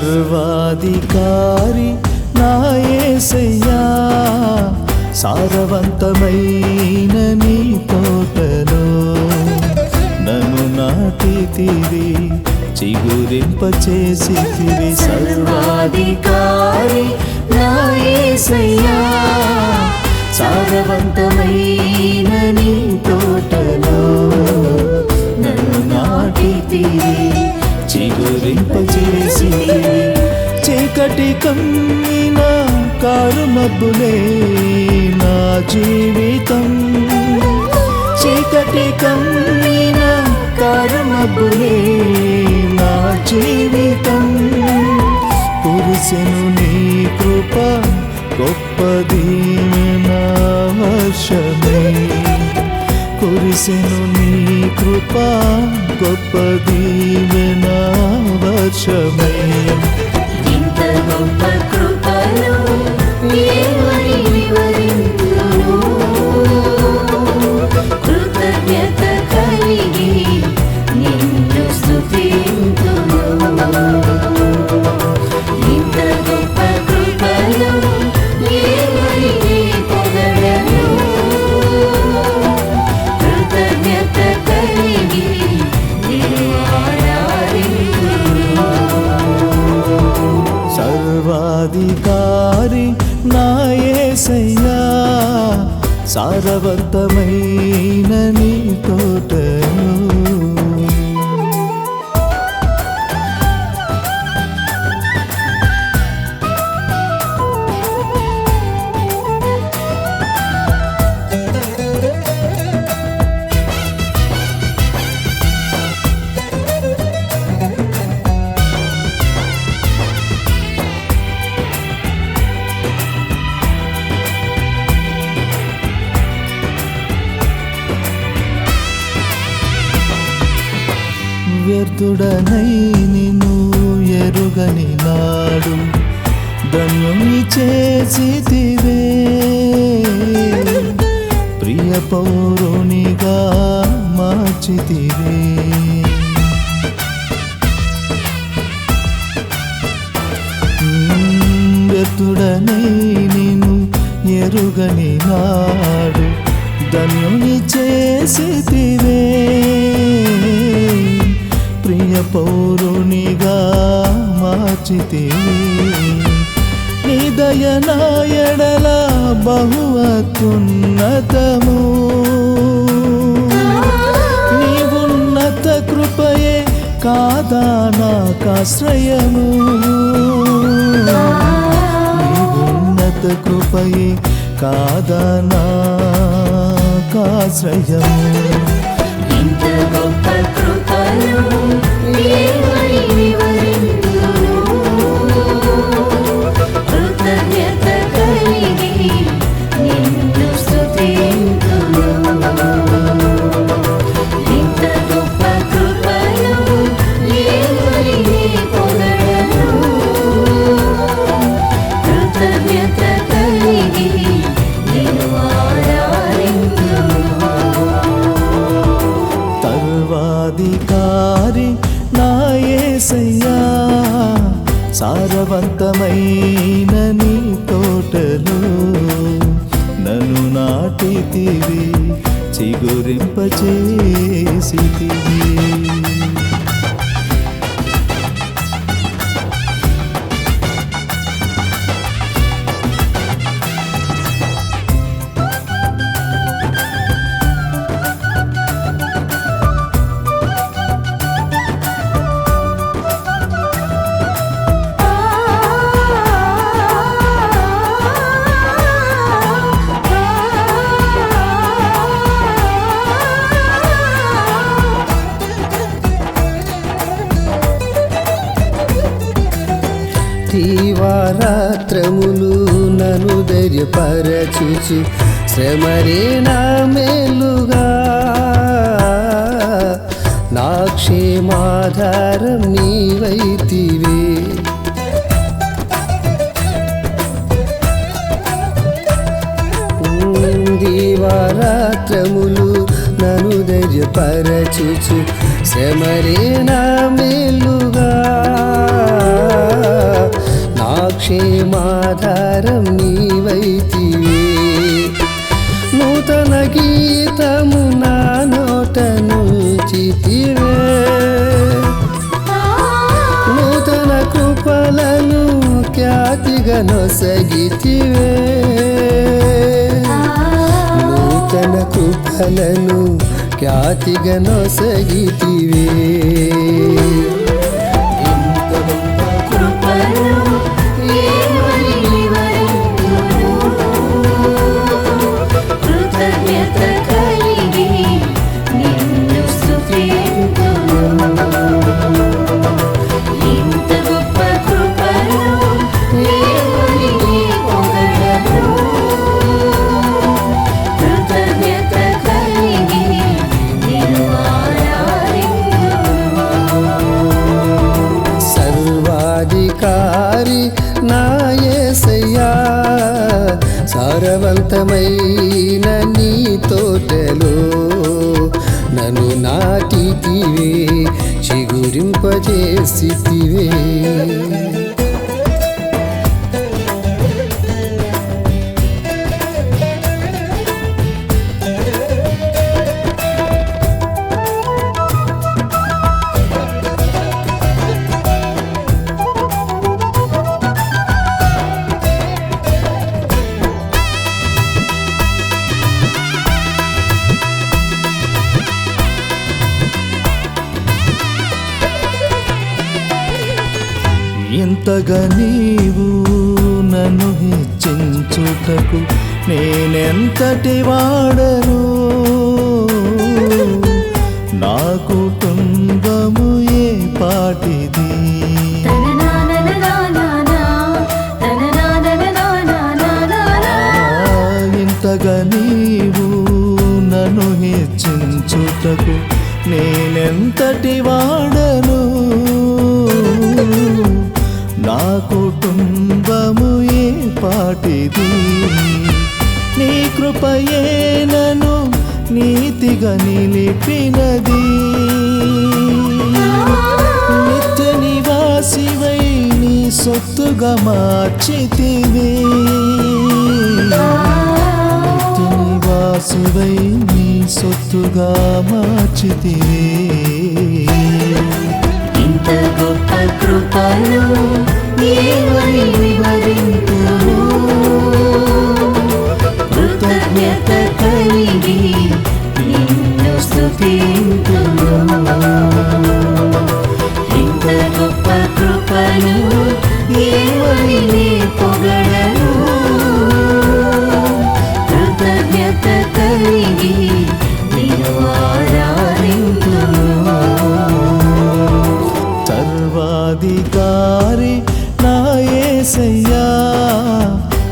సర్వాధికారి నాయసయ్యా సారవంతమైన నీ తోటలో నన్ను నాటితివి చిగురింపచేసితివి సర్వాధికారి నాయసయ్యా సారవంతమై చిగురింపచేసితివి చీకటి కమ్మిన కారుమబ్బులే నా జీవితం. చీకటి కమ్మిన కారుమబ్బులే నా జీవితం. పురుషను నీ కృప గొప్పది నా వర్షమే కురిసెను నీ కృప గొప్పది నా వర్షమే ఇంత గొప్ప కృపను సారవంతమైన వ్యర్థుడనై నిన్ను ఎరుగని నాడు ధన్యుని చేసితివే. ప్రియ పౌరునిగా మార్చితివే. వ్యర్థుడనై నిన్ను ఎరుగని నాడు ధన్యుని చేసితివే. పౌరునిగా మార్చితే నిదయనాయడల దయనా ఎడల బహు అత్యున్నతము నీ కృపయే కాదా నాకాశ్రయము నీవున్నత కృపయే కాదా నాకాశ్రయము ఇంత గొప్ప కృపను ఏమని వివరింతును చిగురింపచేసితివి రాత్రములు నను ధైర్యపరచుచు శ్రమరే నా మేలుగా. నా క్షేమాధారం నీవైతివే. దివారాత్రములు నను ధైర్యపరచుచు శ్రమరే నా మేలు. క్షేమాధారం నీవైతివే. నూతన గీతము నా నోట నుంచితివే నూతన కృపలను ఖ్యాతిగా నొసగితివే. నూతన కృపలను ఖ్యాతిగా నొసగితివే. ఇంత ಸ್ತುತಿಸಿತಿವೆ ఇంతగా నీవు నన్ను హెచ్చించుటకు నేనెంతటి వాడను? నా కుటుంబము ఏ పాటిది? ఇంతగా నీవు నన్ను హెచ్చించుటకు నేనెంతటి వాడను? నా కుటుంబము ఏ పాటిది? నీ కృపయే నను నీతిగా నిలిపినది. నిత్య నివాసివై నీ సొత్తుగా మార్చితివి. నిత్య నివాసివై నీ సొత్తుగా మార్చితివే. గొప్ప కృపను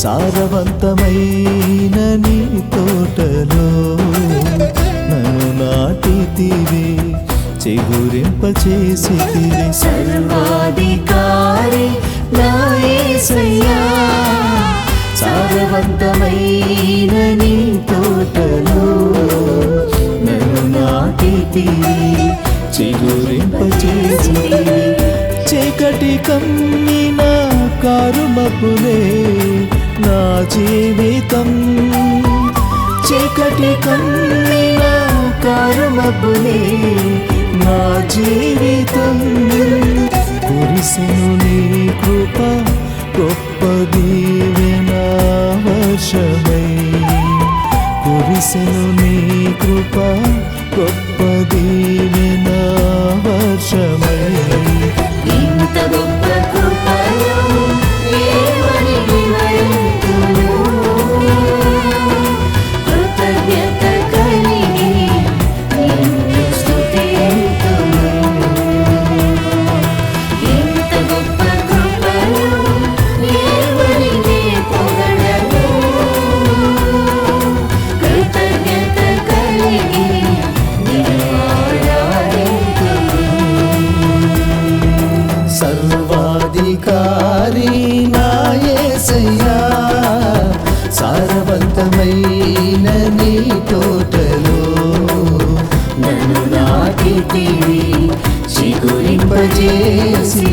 సారవంతమైన నీ తోటలో నన్ను నాటితివి చిగురింపచేసితివి సర్వాధికారి నా సారవంతమైన నీ తోటలో నన్ను నాటితివి చిగురింపచేసితివి. చీకటి కమ్మిన కారుమపులే నా జీవితం చీకటి కమ్మిన కారుమపులే నా జీవితం. కురిసెను నీ కృప గొప్ప దీవెన వర్షమై. కురిసెను నీ కృప గొప్ప అధికారి నాయసయ్యా సారవంతమైన నీ తోటలో నన్ను నాటితివి చిగురింపజేసి